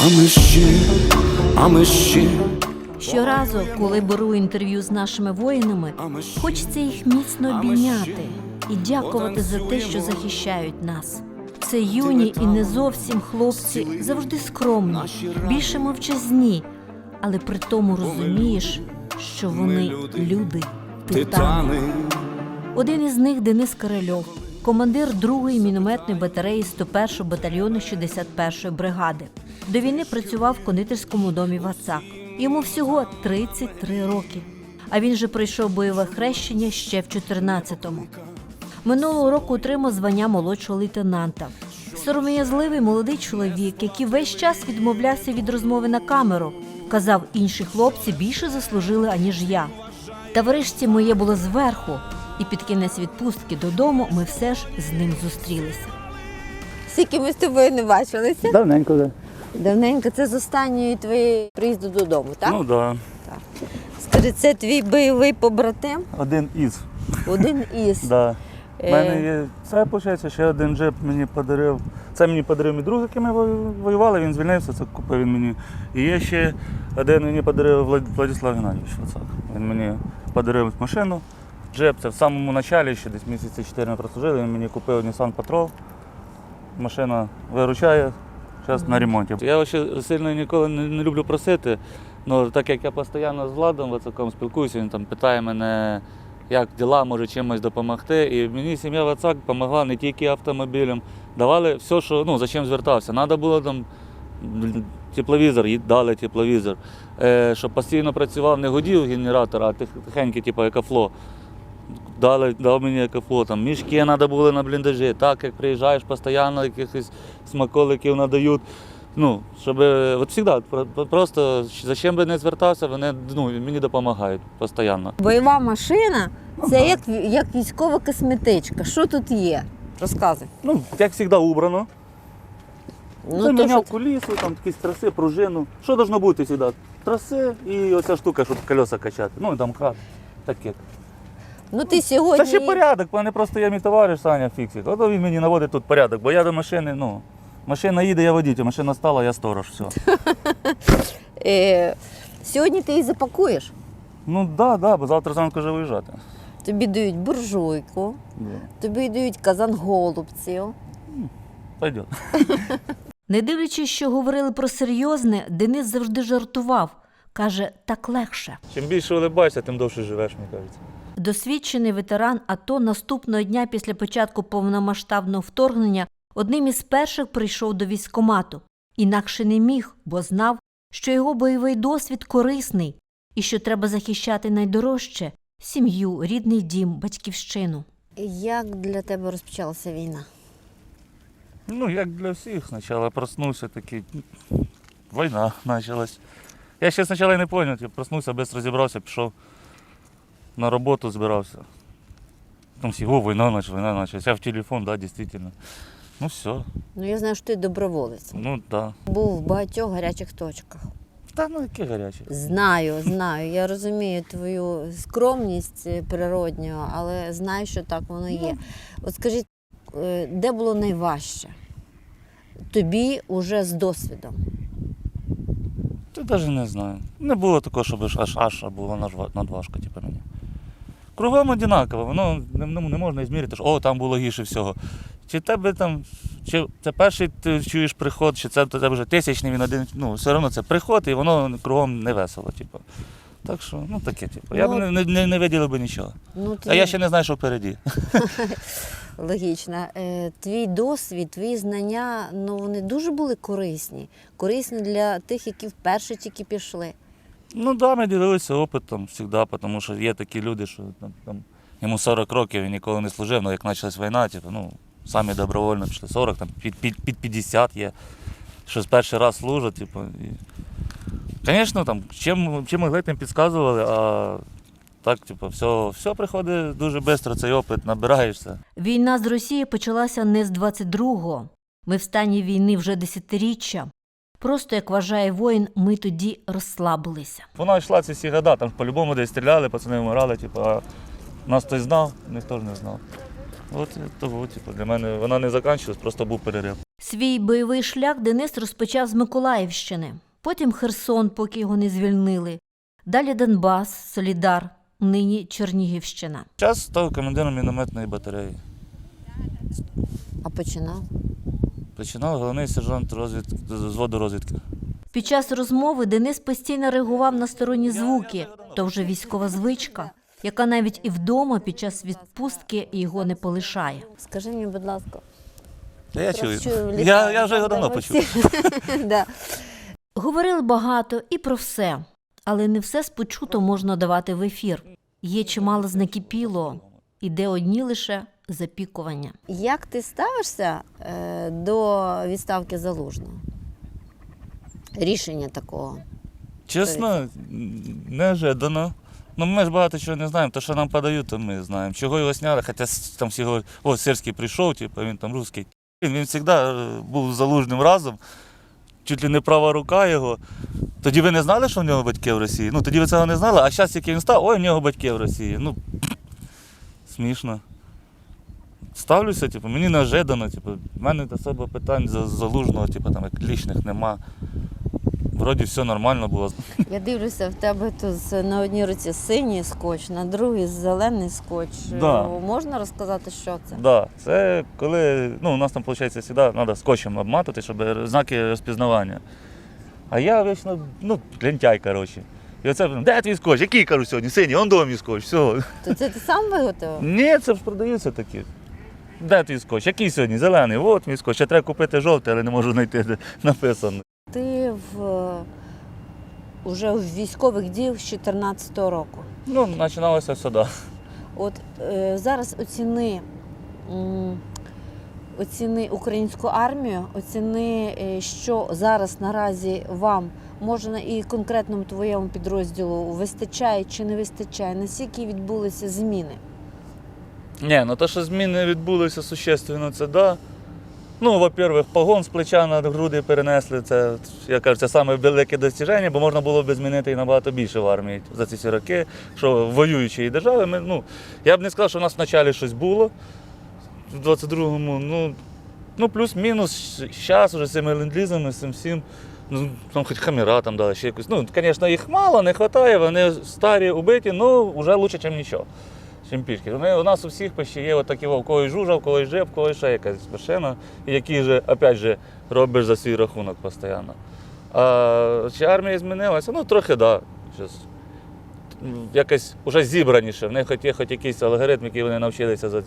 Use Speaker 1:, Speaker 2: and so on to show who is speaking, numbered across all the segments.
Speaker 1: А ми ще, а ми ще,
Speaker 2: Щоразу, коли беру інтерв'ю з нашими воїнами, хочеться їх міцно обійняти і дякувати за те, що захищають нас. Це юні і не зовсім хлопці, завжди скромні, більше мовчазні, але при тому розумієш, що вони люди, титани. Один із них Денис Корольов, командир 2-ї мінометної батареї 101-го батальйону 61-ї бригади. До війни працював в кондитерському домі Вацак. Йому всього 33 роки. А він же пройшов бойове хрещення ще в 14-му. Минулого року отримав звання молодшого лейтенанта. Сором'язливий молодий чоловік, який весь час відмовлявся від розмови на камеру, казав, інші хлопці більше заслужили, аніж я. Та врешті моє було зверху, і під кінець відпустки додому ми все ж з ним зустрілися.
Speaker 3: Скільки ми з тобою не бачилися?
Speaker 4: Давненько, да.
Speaker 3: Давненько це з останньої твоєї приїзду додому, так?
Speaker 4: Ну да.
Speaker 3: Скажи, це твій бойовий побратим?
Speaker 4: Один із.
Speaker 3: Один із.
Speaker 4: Да. У
Speaker 3: Е.
Speaker 4: мене є це, виходить, ще один джип мені подарив. Це мені подарив мій друг, яким ми воювали, він звільнився, це купив він мені. І є ще один мені подарив Владислав Геннадійович. Оцак. Він мені подарив машину. Джип, це в самому началі, ще десь місяці 4 ми прослужили, він мені купив Nissan Patrol. Машина виручає, зараз на ремонті. Я ще сильно ніколи не, не люблю просити. Ну, так як я постійно з Владом Вацаком спілкуюся, він там питає мене, як діла, може чимось допомогти. І мені сім'я Вацак допомогла не тільки автомобілем, давали все, що ну, за чим звертався. Треба було там тепловізор, їй дали тепловізор. Е, щоб постійно працював, не годів генератор, а тих- тихенький, типу екофло. Дали, дав мені екофло, там мішки треба було на бліндажі. Так, як приїжджаєш, постійно якихось смаколиків надають. Ну, щоб от завжди, просто за чим би не звертався, вони ну, мені допомагають постійно.
Speaker 3: Бойова машина це як, як військова косметичка. Що тут є? Розказуй.
Speaker 4: Ну, як завжди, убрано.
Speaker 3: Ну, то, що...
Speaker 4: кулісу, там якісь траси, пружину. Що должно бути завжди? Траси і оця штука, щоб колеса качати. Ну, і там хат. Таке.
Speaker 3: Ну ти сьогодні.
Speaker 4: Це ще порядок, мене просто є мій товариш Саня Фіксик. От він мені наводить тут порядок, бо я до машини, ну, машина їде, я водій, машина стала, я сторож. Все.
Speaker 3: Е, сьогодні ти її запакуєш.
Speaker 4: Ну так, да, да, бо завтра зранку вже виїжджати.
Speaker 3: Тобі дають буржуйку, тобі дають казан голубців.
Speaker 4: Пойдет.
Speaker 2: Не дивлячись, що говорили про серйозне, Денис завжди жартував. Каже, так легше.
Speaker 4: Чим більше улибаєшся, тим довше живеш, мені кажеться.
Speaker 2: Досвідчений ветеран АТО наступного дня після початку повномасштабного вторгнення одним із перших прийшов до військкомату. Інакше не міг, бо знав, що його бойовий досвід корисний і що треба захищати найдорожче сім'ю, рідний дім, батьківщину.
Speaker 3: Як для тебе розпочалася війна?
Speaker 4: Ну, як для всіх, спочатку проснувся такий. Війна почалась. Я ще спочатку не зрозумів, я проснувся, швидко розібрався, пішов на роботу, збирався. Там всі, о, війна почалась, війна почалась. Я в телефон, да, дійсно. Ну все,
Speaker 3: Ну я знаю, що ти доброволець.
Speaker 4: ну так. Да.
Speaker 3: Був в багатьох гарячих точках.
Speaker 4: Та ну яке гаряче.
Speaker 3: Знаю, знаю. Я розумію твою скромність е, природню, але знаю, що так воно є. От скажіть, е, де було найважче? Тобі уже з досвідом.
Speaker 4: Та навіть не знаю. Не було такого, щоб аж аж було надважко, типу мені. Кругом однаково, воно не, ну, не можна змірити, що о, там було гірше всього. Чи тебе там, чи це перший ти чуєш приход, чи це тебе вже тисячний він один, ну, все одно це приход, і воно кругом не весело, типу. Так що, ну таке, типу. Я б
Speaker 3: Ну,
Speaker 4: не, не, не, не виділив би нічого.
Speaker 3: Ну,
Speaker 4: А я ще не знаю, що впереді.
Speaker 3: Логічно. Е, Твій досвід, твої знання, ну вони дуже були корисні. Корисні для тих, які вперше тільки пішли.
Speaker 4: Ну да, ми ділилися опитом завжди, тому що є такі люди, що там, там йому 40 років він ніколи не служив, але як почалась війна, типу, ну, самі добровольно пішли 40, там, під, під, під 50 є, що з перший раз служать. Типу, і... Звісно, там, чим, чим могли, тим підказували, а так, типу, все, все приходить дуже швидко, цей опит, набираєшся.
Speaker 2: Війна з Росією почалася не з 22-го. Ми в стані війни вже десятиріччя. Просто, як вважає воїн, ми тоді розслабилися.
Speaker 4: Вона йшла ці всі года, там по-любому десь стріляли, пацани вмирали, типу, а нас хтось знав, ніхто ж не знав. От того, типу, для мене вона не закінчилась, просто був перерив.
Speaker 2: Свій бойовий шлях Денис розпочав з Миколаївщини, потім Херсон, поки його не звільнили. Далі Донбас, Солідар, нині Чернігівщина.
Speaker 4: Час став командиром мінометної батареї.
Speaker 3: А починав?
Speaker 4: Починав головний сержант розвідки, зводу розвідки.
Speaker 2: Під час розмови Денис постійно реагував на сторонні звуки, то вже військова звичка, яка навіть і вдома під час відпустки його не полишає.
Speaker 3: Скажи мені, будь ласка.
Speaker 4: Та я чую.
Speaker 3: чую,
Speaker 4: Я, я вже його давно почув.
Speaker 3: Да.
Speaker 2: Говорили багато і про все, але не все з почуто можна давати в ефір. Є чимало знакіпіло, і де одні лише запікування.
Speaker 3: Як ти ставишся е, до відставки залужного? Рішення такого.
Speaker 4: Чесно, неожиданно. Ну, ми ж багато чого не знаємо. То, що нам подають, то ми знаємо. Чого його сняли, хоча там всі говорять, о, Сирський прийшов, типу, він там русський. Він завжди е, був залужним разом, чуть ли не права рука його. Тоді ви не знали, що в нього батьки в Росії? Ну, тоді ви цього не знали, а зараз, як він став, ой, в нього батьки в Росії. Ну, смішно. Ставлюся, типу, мені неожиданно, типу, в мене особо питань за залужного, типу, там, як лічних нема. Вроді все нормально було.
Speaker 3: Я дивлюся, в тебе тут з- на одній руці синій скотч, на другій зелений скотч.
Speaker 4: Да.
Speaker 3: Е, Можна розказати, що це?
Speaker 4: Да, це коли ну, у нас там, виходить, завжди треба скотчем обматувати, щоб знаки розпізнавання. А я вічно, ну, лентяй, коротше. І оце, де твій скотч? Який кажу сьогодні? Синій, он дома мій скотч, все.
Speaker 3: То це ти сам виготовив?
Speaker 4: Ні, це ж продаються такі. Де твій скотч? Який сьогодні? Зелений, от мій скотч. Ще треба купити жовтий, але не можу знайти, де написано.
Speaker 3: Ти в е, уже в військових діях з 14 року.
Speaker 4: Ну, починалося сюди.
Speaker 3: От е, зараз оціни, м, оціни українську армію, оціни, е, що зараз наразі вам можна і конкретному твоєму підрозділу вистачає чи не вистачає, наскільки відбулися зміни?
Speaker 4: Ні, ну то, що зміни відбулися существенно, це да. Ну, во-первых, погон з плеча на груди перенесли. Це, я кажу, це саме велике досягнення, бо можна було б змінити і набагато більше в армії за ці всі роки, що воюючої держави. Ми, ну, я б не сказав, що в нас вначалі щось було в 22-му. Ну, ну плюс-мінус, зараз вже з цими ленд-лізами, з цим всім. Ну, там хоч хаміра там дали, ще якусь. Ну, звісно, їх мало, не вистачає, вони старі, убиті, ну вже краще, ніж нічого. Чим пішки. У нас у всіх почти є отакі, в когось жужа, когось жеп, когось ще якась машина, які же, опять же, робиш за свій рахунок постійно. А чи армія змінилася? Ну, трохи так. Да. Якось вже зібраніше. В них хоч є хоч якийсь алгоритм, який вони навчилися за,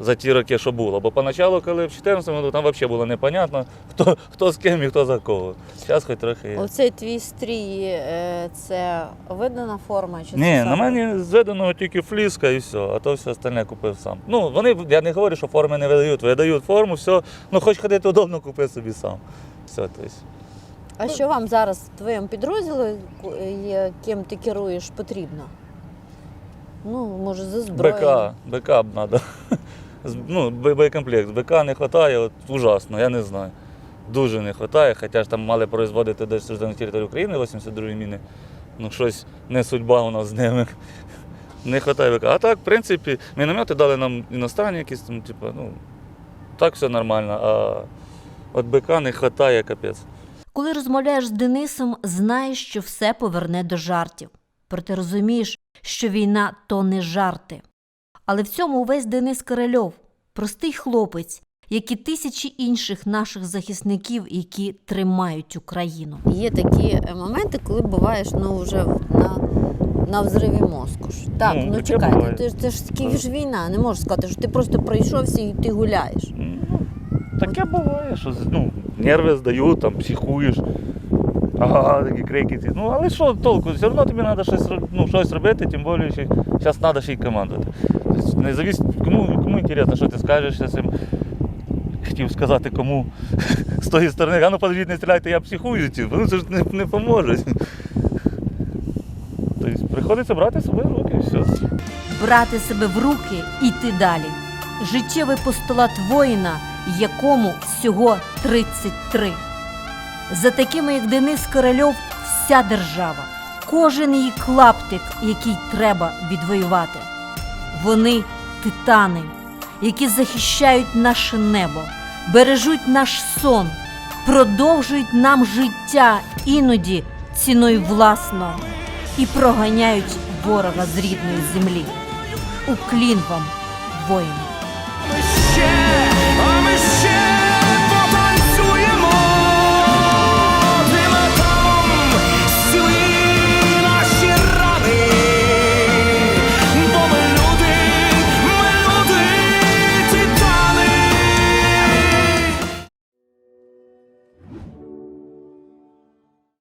Speaker 4: за ті роки, що було. Бо поначалу, коли в 2014 році, там взагалі було непонятно, хто, хто з ким і хто за кого. Зараз хоч трохи є.
Speaker 3: Оцей твій стрій е, це видана форма? Чи
Speaker 4: Ні, на мені зведено тільки фліска і все, а то все остальне купив сам. Ну, вони, я не говорю, що форми не видають, видають форму, все, ну хоч ходити удобно, купи собі сам. Все, тобто.
Speaker 3: А що вам зараз в твоєму підрозділі, є- ким ти керуєш, потрібно? Ну, може, за зброєю.
Speaker 4: БК, БК б треба. Ну, боєкомплект. БК не вистачає, от ужасно, я не знаю. Дуже не вистачає, хоча ж там мали производити десь на території України 82 міни. Ну, щось не судьба у нас з ними. Не вистачає БК. А так, в принципі, міномети дали нам іностранні якісь, там, типу, ну, так все нормально. А от БК не вистачає капець.
Speaker 2: Коли розмовляєш з Денисом, знаєш, що все поверне до жартів. Проте розумієш, що війна то не жарти. Але в цьому увесь Денис Корольов, простий хлопець, як і тисячі інших наших захисників, які тримають Україну.
Speaker 3: Є такі е, моменти, коли буваєш ну, вже на, на взриві мозку. ж. Так,
Speaker 4: Ну,
Speaker 3: ну, чекайте, ти це ж таки ж війна, не можеш сказати, що ти просто пройшовся і ти гуляєш.
Speaker 4: Ну, таке буває, що ну, нерви здають, там, психуєш. Ага, такі крики. ці. Ну, але що толку? Все одно тобі треба щось, ну, щось робити, тим більше, зараз треба ще й командувати. Тобто, не завіс... кому, кому інтересно, що ти скажеш з цим. Хотів сказати кому з тої сторони, а ну подождіть, не стріляйте, я психую, типу. ну це ж не, не поможе. Тобто приходиться брати себе в руки і все.
Speaker 2: Брати себе в руки і йти далі. Життєвий постулат воїна, якому всього 33. За такими, як Денис Корольов, вся держава, кожен її клаптик, який треба відвоювати. Вони титани, які захищають наше небо, бережуть наш сон, продовжують нам життя іноді ціною власного і проганяють ворога з рідної землі. Уклін вам, воїни!